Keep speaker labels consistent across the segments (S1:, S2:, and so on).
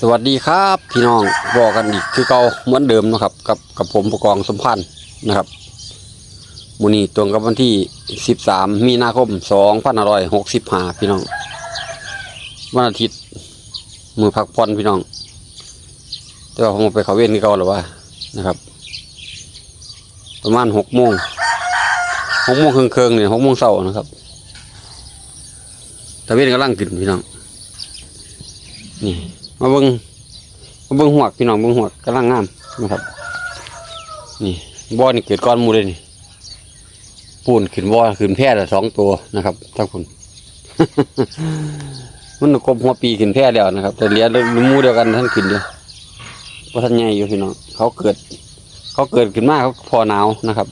S1: สวัสดีครับพี่น้องบอกกันอีกคือเก่าเหมือนเดิมนะครับ กับกับผมผู้กองสมพันธ์นะครับมูนีตรงกับวันที่ 13 มีนาคม2565พี่น้อง วันอาทิตย์มือพักผ่อนพี่น้อง แต่ว่าผมไปเขาเว้นคือเก่าหรือว่านะครับ ประมาณหกโมงหกโมงคร่งเคืองๆเนี่ยหกโมงเช้านะครับตะเวนกำลังกินพี่น้อง นี่ มาเบิ้งมาเบิ้งหัวกพี่น้องเบิ้งหัวกกำลังงามนะครับ นี่บ่อนี่เกิดก้อนมูเลยนี่ปูนขึ้นบ่อขึ้นแพร่ละสองตัวนะครับทั้งคุณมันกบหัวปีขึ้นแพร่แล้วนะครับ แต่เลี้ยหมูเดียวกันท่านขึ้นเดียวเพราะท่านใหญ่อยู่พี่น้องเขาเกิด เขาเกิดขึ้นมากเขาพอหนาวนะครับ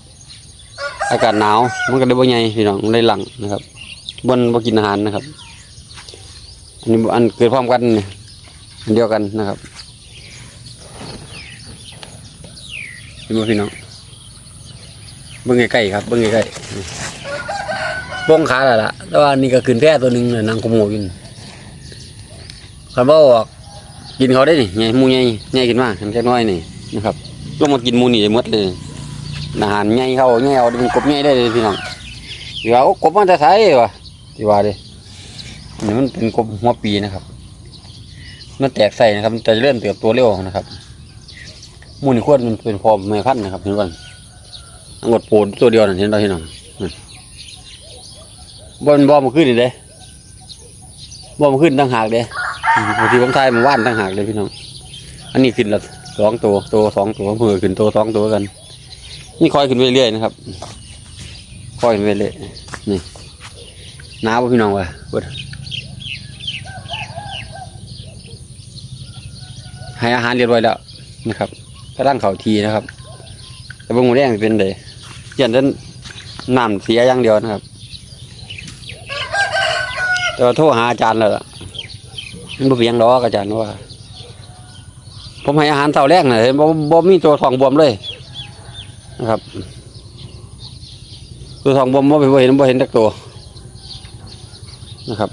S1: อากาศหนาวมันก็เลยบ่ใหญ่พี่น้องมันหลังนะครับบนบ่กินอาหารนะครับอันนี้อันเกิดพร้อมกันเนี่อัน เดียวกันนะครับเห็นไหมพี่น้องเบิ้งใกล้ๆครับเบิ้งใกล้ๆนี่บ้งขาแล้วล่ะแต่ว่านี่ก็ขึ้นแพร่ตัวหนึ่งนางขโมยอยู่นี่คันบ่ออกกินเขาได้นี่ไงมูไงไงกินมากแค่น้อยนี่นะครับลงมากินมูนี่ได้หมดเลยอาหารไงเขาไงเอาเป็นกบไงได้เลยพี่น้องเดี๋ยวเอากบมันจะใส่วะที่ว่าเด้อันนี้มันเป็นกบหัวปีนะครับ มันแตกใส่นะครับมันจะเริ่มเติบโตเร็วนะครับมูนี่ควรมันเป็นพอแม่พันนะครับเห็นบ้างอังกดโปนตัวเดียวนั่นเห็นเราที่น้องนั่นบอลบอลมขึ้นเด้บอลมขึ้นตั้งหากเด้อบางทีผมทายมันว่านตั้งหากเลยพี่น้อง อันนี้ขึ้นละสองตัวตัวสองตัวเพื่อขึ้นตัวสองตัวกัน นี่คอยขึ้นไปเรื่อยๆนะครับ คอยขึ้นไปเรื่อยนี่หนาวพี่น้องวะเบิด ให้อาหารเรียบร้อยแล้วนะครับกำลังเข่าทีนะครับ แต่บางหมูแดงเป็นเลยยันนั้นน้ำเสียอย่างเดียวนะครับแต่ว่าโทรหาอาจารย์แล้วมันบ่เพียงดออาจารย์ว่า ผมให้อาหารเท่าแรกน่ะเห็นบ่บ่มีตัวทองบวมเลยนะครับ ตัวทองบวมบ่บ่เห็นบ่เห็นสักตัวนะครับ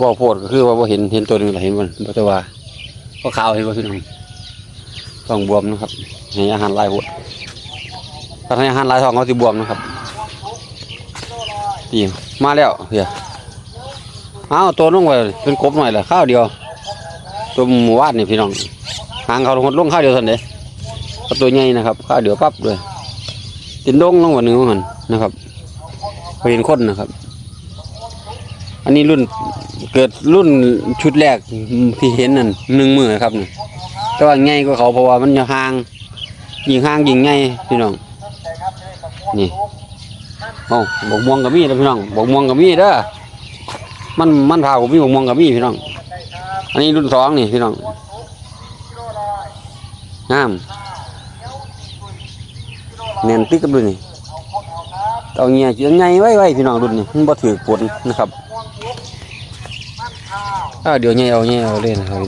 S1: บ่โพดก็คือว่าบ่เห็นเห็นตัวนึงเห็นมันบ่แต่ว่า ก็ขาวเห็นว่าพี่น้องต้องบวมนะครับให้อาหารลายโพดถ้าให้อาหารลายท้องเขาสิบวมนะครับตีมาแล้วเฮียอ้าวตัวน้องไว้เป็นกบหน่อยแหละข้าวเดียว ตัวหมูวาดนี่พี่น้องหางเขาลงลงข้าวเดียวเท่านั้นเด้ตัวใหญ่นะครับข้าวเดียวปั๊บเลยตินดงลงวันหนึ่งมันนะครับเห็นคนนะครับ อันนี้รุ่น เกิดรุ่นชุดแรกที่เห็นนั่นหนึ่งมือครับนี่แต่ว่าง่ายกว่าเขาเพราะว่ามันจะห่างยิงห่างยิงง่ายพี่น้องนี่โอ้บกม่วงกับมีนะพี่น้องบกม่วงกับมีเด้อมันมันพาผมมีบกม่วงกับมีพี่น้อง อันนี้รุ่นสองนี่พี่น้องงามเนียนติ๊กกับรุ่นนี่เอาเงี้ยเจียงไงไว้ไว้พี่น้องรุ่นนี่มันบ่ถือปวดนะครับ อ่าเดี๋ยวเนี่ยเอาเนี่ยเอาเล่นนะครับ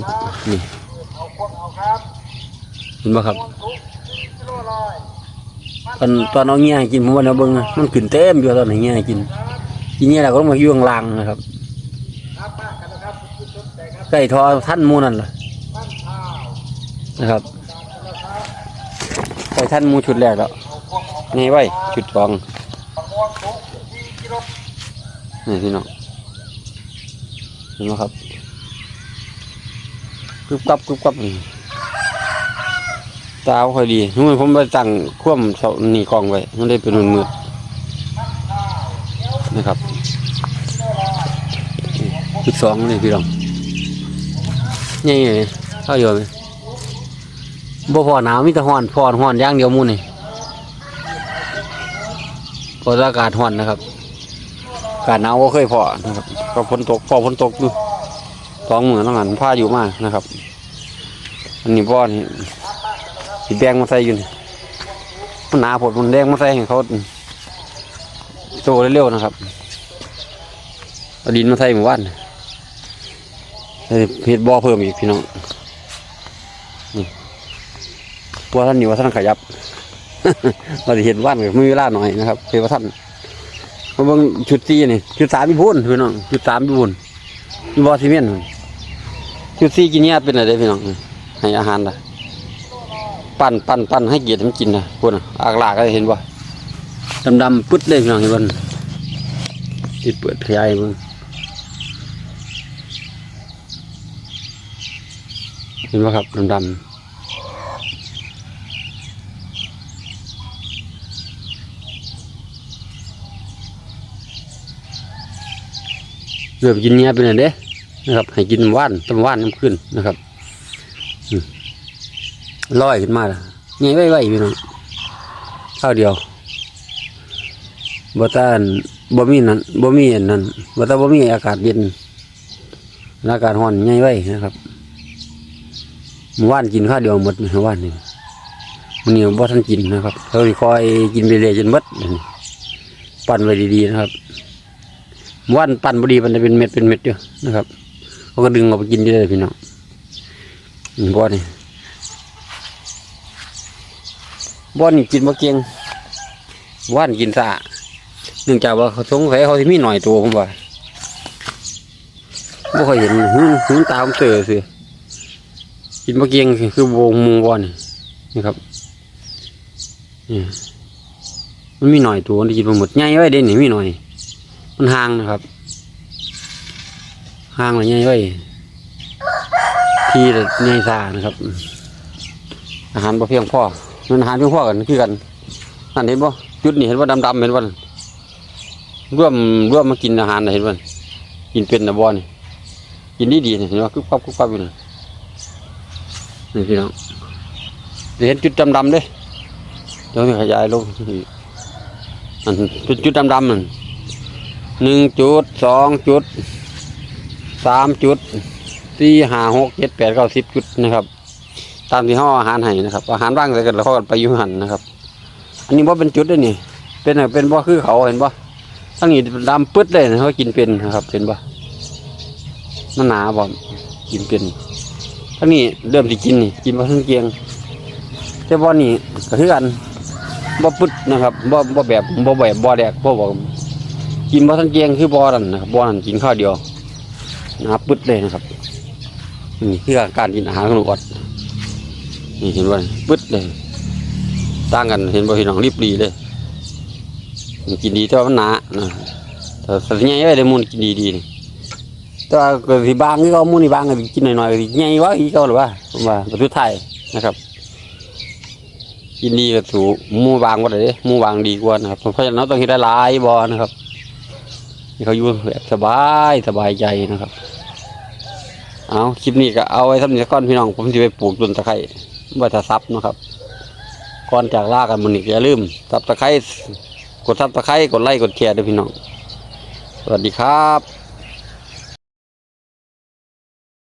S1: นี่เห็นไหมครับตอนตอนเอาเนี่ยกินผมว่าเอาเบิ้งอะมันขึ้นเต็มอยู่ตอนไหนเนี่ยกินกินเนี่ยเราก็ต้องมาอยู่ข้างล่างนะครับไก่ทอท่านมูนั่นล่ะนะครับไก่ท่านมูชุดแรกแล้วนี่ไว้ชุดสองนี่พี่น้องเห็นไหมครับ กึบกับกึบกับนี่ตาค่อยดีนู่นผมไปตั้งคว่ำเสานี่กองไว้มันได้เป็นมืดมืดๆนะครับอีกสองนี่พี่รองนี่ไงเข้าอยู่ไหมบ่พอหนาวมีแต่ห้อนพอนห้อนย่างเดียวมูนี่พออากาศห้อนนะครับอากาศหนาวก็เคยพอนะครับก็ฝนตกพอฝนตกอยู่ สองหมื่นต้องหันผ้าอยู่มากนะครับ อันนี้บ่อนี่สีแดงมาใส่อยู่นี่มันหนาผดมันแดงมาใส่ให้เขาโตเร็วๆนะครับเอาดินมาใส่หมู่บ้านเห็ดบ่อเพิ่มอีกพี่น้องนี่ตัวท่านอยู่ว่าท่านขยับเราจะเห็นว่านกับมือเวลาหน่อยนะครับเพื่อว่าท่านมาเบิ่งชุดซีนี่ชุดสามพี่พูนพี่น้องชุดสามพี่พูนมีบอซีเมนต์ ยูซี่กินเนี่ยเป็นอะไรพี่น้องให้อาหารละปั้นปั้นปั้นให้เกียรติมันกินนะพวกน่ะอากลากก็เห็นบ่ดำดำปึ๊ดเลยพี่น้องเห็นบ่ติดเปิดขยายมึงเห็นบ่ครับดำดำเริ่มกินเนี่ยเป็นอะไรเด้ นะครับ ให้กินว่านต้มว่านน้ำขึ้นนะครับลอยขึ้นมาแล้วไว้ไว้พี่น้องข้าวเดียวบ่ตานบ่มีนั่นบ่มีอันนั้นบ่ตาบ่มีอากาศเย็นอากาศร้อนไงไว้นะครับม้ว่านกินข้าวเดียวหมดเมื่อวานนี่มันนี้บ่ทันกินนะครับเขาคอยกินไปเรื่อยจนหมดปั่นไว้ดีๆนะครับม้ว่านปั่นบดีมันจะเป็นเม็ดเป็นเม็ดอยู่นะครับ เขาก็ดึงออกไปกินได้เลยพี่น้องบ่อนี่บ่อนี่กินบ่เก่งว่านกินสะเนื่องจากว่าเขาสงสัยเขาที่มีหน่อยตัวผมว่าบ่เคยเห็นหื้อหื้อตาผมเสือเสือกินบ่เก่งคือวงมุงบ่อนี่นี่ครับนี่มันมีหน่อยตัวมันกินมาหมดใหญ่ไว้เด่นนี่มีหน่อย มันห่างนะครับ ห่างอะไรเงี้ยไว้ที่เงยซานะครับ อาหารบ่เพียงพ่อมันอาหารเพียงพอกันคือกันนั่นเห็นบ่จุดนี่เห็นว่าดำๆเห็นว่าร่วมร่วมมากินอาหารนะเห็นว่ากินเป็นนะบ่นี่กินดีดีเห็นว่าคึบปั๊บคึบปั๊บอยู่นี่นี่พี่น้องเห็นจุดดำๆด้เดี๋ยวขยายลงอันจุดจุดดำๆนั่นหนึ่งจุดสองจุด สามจุดสี่ห้าหกเจ็ดแปดเก้าสิบจุดนะครับ ตามที่ห้ออาหารให้นะครับ อาหารว่างใส่กันแล้วเขากันไปยุ่หันนะครับ อันนี้ว่าเป็นจุดด้วยนี่ เป็นอะไรเป็นบ่าคือเขาเห็นบ่ทั้งนี้ดำปึ๊ดเลยนะเขากินเป็นนะครับเห็นบ่มันหนาบ่กินเป็นทั้งนี้เริ่มที่กินนี่กินบ่ทั้งเกียงแต่บ่นี่ก็คือกันบ่ปึ๊ดนะครับบ่บ่แบบบ่แบบบ่แดกบ่บอกกินบ่ทั้งเกียงคือบ่นั่นนะครับบ่นั่นกินข้าวเดียว นะครับปึ๊ดเลยนะครับนี่คือการกินอาหารของหนูอดนี่เห็นว่าปึ๊ดเลยต่างกันเห็นบ่พี่น้องรีบรีเลยกินดีแต่ว่ามันหนานะแต่สัตว์ใหญ่ไว้ได้มูลกินดีดีนี่แต่ก็สิบางนี่ก็มูลนี่บางก็สิกินหน่อยๆก็สิใหญ่ว่าอีกก็หรือว่าผมว่าประเทศไทยนะครับ กินดีก็ถูมูบางกว่าเลยมูบางดีกว่านะครับเพราะฉะนั้นต้องกินได้หลายบอนะครับนี่เขาอยู่แบบสบายสบายใจนะครับ เอาคลิปนี้ก็เอาไว้ทำเนียก้อนพี่น้อง ผมจะไปปลูกต้นตะไคร้ว่าจะซับนะครับ ก่อนจากลากันมันอีกอย่าลืมซับตะไคร้กดซับตะไคร้กดไลค์กดแชร์ด้วยพี่น้อง สวัสดีครับ